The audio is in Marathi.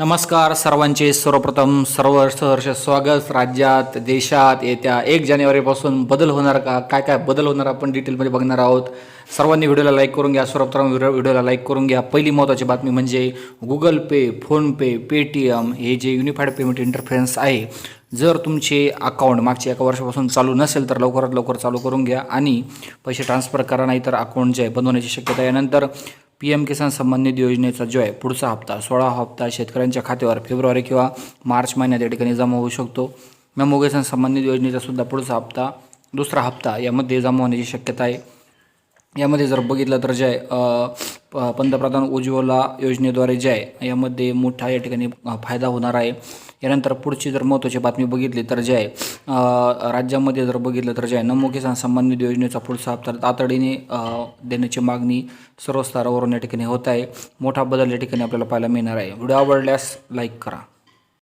नमस्कार सर्वांचे. सर्वप्रथम सर्व सहर्ष स्वागत. राज्यात देशात येत्या एक जानेवारीपासून बदल होणार का? काय काय बदल होणार आपण डिटेलमध्ये बघणार आहोत. सर्वांनी व्हिडिओला लाईक करून घ्या. सर्वप्रथम व्हिडिओ व्हिडिओला लाईक करून घ्या. पहिली महत्त्वाची बातमी म्हणजे गुगल पे फोनपे पेटीएम हे जे युनिफाईड पेमेंट इंटरफेरन्स आहे जर तुमचे अकाउंट मागच्या एका वर्षापासून चालू नसेल तर लवकरात लवकर चालू करून घ्या आणि पैसे ट्रान्सफर करा नाही तर अकाउंट जे आहे बंद होण्याची शक्यता आहे. यानंतर पी एम किसान सन्मान निधी योजनेचा जो आहे पुढचा हप्ता सोळा हप्ता शेतकऱ्यांच्या खात्यावर फेब्रुवारी किंवा मार्च महिन्यात या ठिकाणी जमा होऊ शकतो. मेमो किसान संबंधित योजनेचा सुद्धा पुढचा हप्ता दुसरा हप्ता यामध्ये जमा होण्याची शक्यता आहे. यामध्ये जर बघितलं तर जे आहे प- पंतप्रधान उज्ज्वला योजनेद्वारे जे आहे यामध्ये मोठा या ठिकाणी फायदा होणार आहे. यानंतर पुढची जर महत्त्वाची बातमी बघितली तर जे आहे राज्यामध्ये जर बघितलं तर जे आहे नमो किसान सन्मान निधी योजनेचा पुढचा हप्ता तातडीने देण्याची मागणी सर्व स्तरावरून या ठिकाणी होत आहे. मोठा बदल या ठिकाणी आपल्याला पाहायला मिळणार आहे. व्हिडिओ आवडल्यास लाईक करा.